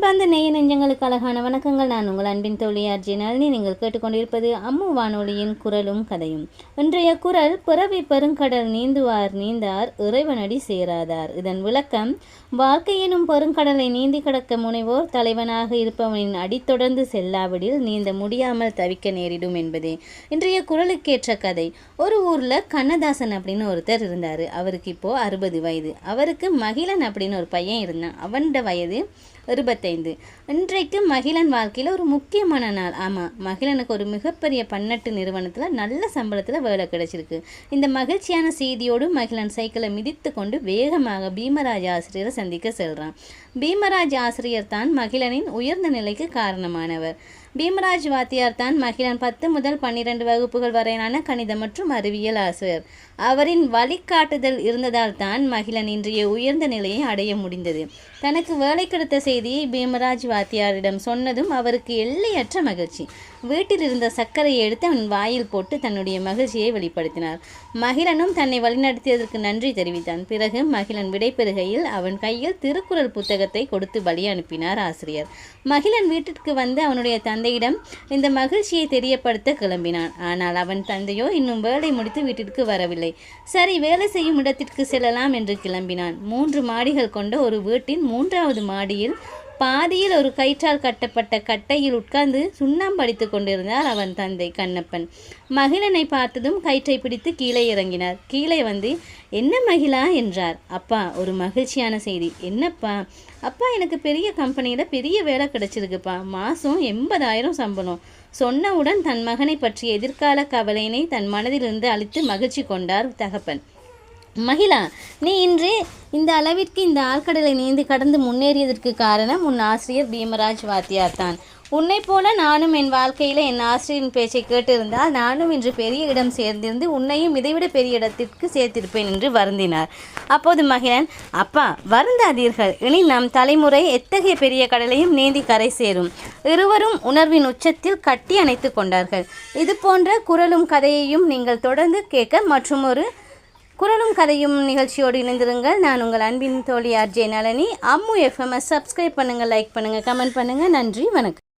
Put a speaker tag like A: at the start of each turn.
A: அன்பார்ந்த நேய நெஞ்சங்களுக்கு அழகான வணக்கங்கள். நான் உங்கள் அன்பின் தோழி ஆர்ஜி நளினி. நீங்கள் கேட்டுக்கொண்டிருப்பது அம்மு வானொலியின் குரலும் கதையும். இன்றைய குரல் பிறவி பெருங்கடல் நீந்துவார் நீந்தார் இறைவனடி சேராதார் இதன் விளக்கம் வாழ்க்கையினும் பெருங்கடலை நீந்தி கடக்க முனைவோர் தலைவனாக இருப்பவனின் அடித்தொடர்ந்து செல்லாவிடில் நீந்த முடியாமல் தவிக்க நேரிடும் என்பதே இன்றைய குரலுக்கேற்ற கதை. ஒரு ஊரில் கண்ணதாசன் அப்படின்னு ஒருத்தர் இருந்தார். அவருக்கு இப்போது அறுபது வயது. அவருக்கு மகிழன் அப்படின்னு ஒரு பையன் இருந்தான். அவனோட வயது இருபத்தைந்து. இன்றைக்கு மகிழன் வாழ்க்கையில் ஒரு முக்கியமான நாள். ஆமாம் மகிழனுக்கு ஒரு மிகப்பெரிய பன்னெட்டு நிறுவனத்தில் நல்ல சம்பளத்தில் வேலை கிடைச்சிருக்கு. இந்த மகிழ்ச்சியான செய்தியோடு மகிழன் சைக்கிளை மிதித்து கொண்டு வேகமாக பீமராஜ் ஆசிரியரை சந்திக்க செல்கிறான் பீமராஜ் ஆசிரியர் தான் மகிழனின் உயர்ந்த நிலைக்கு காரணமானவர். பீமராஜ் வாத்தியார் தான் மகிழன் பத்து முதல் பன்னிரண்டு வகுப்புகள் வரையிலான கணிதம் மற்றும் அறிவியல் ஆசிரியர். அவரின் வழிகாட்டுதல் இருந்ததால் தான் மகிழன் இன்றைய உயர்ந்த நிலையை அடைய முடிந்தது. தனக்கு வேலை கிடைத்த செய்தியை பீமராஜ் வாத்தியாரிடம் சொன்னதும் அவருக்கு எல்லையற்ற மகிழ்ச்சி. வீட்டில் இருந்த சர்க்கரையை எடுத்து அவன் வாயில் போட்டு தன்னுடைய மகிழ்ச்சியை வெளிப்படுத்தினார். மகிழனும் தன்னை வழிநடத்தியதற்கு நன்றி தெரிவித்தான். பிறகு மகிழன் விடைபெறுகையில் அவன் கையில் திருக்குறள் புத்தகத்தை கொடுத்து பலி அனுப்பினார் ஆசிரியர். மகிழன் வீட்டிற்கு வந்து அவனுடைய தந்தையிடம் இந்த மகிழ்ச்சியை தெரியப்படுத்த கிளம்பினான். ஆனால் அவன் தந்தையோ இன்னும் வேலை முடித்து வீட்டிற்கு வரவில்லை. சரி வேலை செய்யும் இடத்திற்கு செல்லலாம் என்று கிளம்பினான். மூன்று மாடிகள் கொண்ட ஒரு வீட்டின் மூன்றாவது மாடியில் பாதியில் ஒரு கயிற்றால் கட்டப்பட்ட கட்டையில் உட்கார்ந்து சுண்ணாம்படித்து கொண்டிருந்தார் அவன் தந்தை கண்ணப்பன். மகிழனை பார்த்ததும் கயிற்றை பிடித்து கீழே இறங்கினார். கீழே வந்து என்ன மகிழா? என்றார். அப்பா ஒரு மகிழ்ச்சியான செய்தி. என்னப்பா? அப்பா எனக்கு பெரிய கம்பெனியில் பெரிய வேலை கிடைச்சிருக்குப்பா. மாதம் எண்பதாயிரம் சம்பளம். சொன்னவுடன் தன் மகனை பற்றிய எதிர்கால கவலையினை தன் மனதிலிருந்து அழித்து மகிழ்ச்சி கொண்டார் தகப்பன். மகிழா நீ இன்று இந்த அளவிற்கு இந்த ஆழ்கடலை நீந்தி கடந்து முன்னேறியதற்கு காரணம் உன் ஆசிரியர் பீமராஜ் வாத்தியார் தான். உன்னைப் போல நானும் என் வாழ்க்கையில் என் ஆசிரியரின் பேச்சை கேட்டிருந்தால் நானும் இன்று பெரிய இடம் சேர்ந்திருந்து உன்னையும் இதைவிட பெரிய இடத்திற்கு சேர்த்திருப்பேன் என்று வருந்தினார். அப்போது மகிழன் அப்பா வருந்தாதீர்கள். இனி நம் தலைமுறை எத்தகைய பெரிய கடலையும் நீந்தி கரை சேரும். இருவரும் உணர்வின் உச்சத்தில் கட்டி அணைத்து கொண்டார்கள். இது போன்ற குரலும் கதையையும் நீங்கள் தொடர்ந்து கேட்க மற்றும் ஒரு குரலும் கதையும் நிகழ்ச்சியோடு இணைந்திருங்கள். நான் உங்கள் அன்பின் தோழி RJ Nalini. Ammu FMs subscribe பண்ணுங்கள் லைக் பண்ணுங்கள் கமெண்ட் பண்ணுங்கள் நன்றி வணக்கம்.